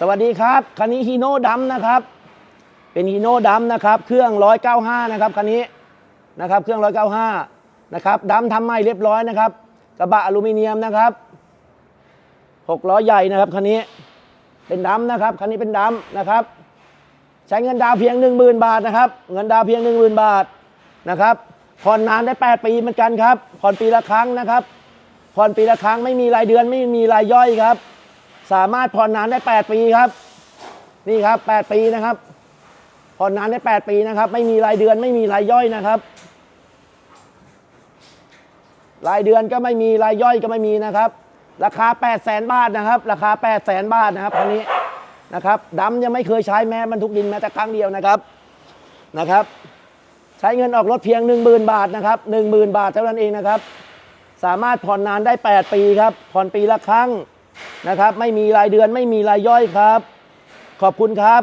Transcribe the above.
สวัสดีครับ คันนี้ฮีโน่ดำนะครับ เป็นฮีโน่ดำนะครับ เครื่อง 195 นะครับ คันนี้นะครับ เครื่อง 195 นะครับดำทำใหม่เรียบร้อยนะครับ กระบะอลูมิเนียมนะครับ6ล้อใหญ่นะครับ คันนี้ เป็นดำนะครับ คันนี้เป็นดำนะครับ ใช้เงินดาวเพียง 10,000 บาทนะครับ เงินดาวเพียง 10,000 บาทนะครับผ่อนนานได้ 8 ปีเหมือนกันครับ ผ่อนปีละครั้งนะครับ ผ่อนปีละครั้งไม่มีรายเดือนไม่มีรายย่อยครับ สามารถผ่อนนานได้ 8 ปีครับ นี่ครับ 8 ปีนะครับผ่อนนานได้ 8 ปีนะครับ ไม่มีรายเดือนไม่มีรายย่อยนะครับ รายเดือนก็ไม่มีรายย่อยก็ไม่มีนะครับ ราคา 8 0 0แสนบาทนะครับ ราคา 8 0 0แสนบาทนะครับคันนี้นะครับดำยังไม่เคยใช้แม้บรรทุกดินแม้แต่ครั้งเดียวนะครับนะครับใช้เงินออกรถเพียง 10,000 บาทนะครับ10,000 บาทเท่านั้นเองนะครับ สามารถผ่อนนานได้ 8 ปีครับ ผ่อนปีละครั้ง นะครับ ไม่มีรายเดือนไม่มีรายย่อยครับ ขอบคุณครับ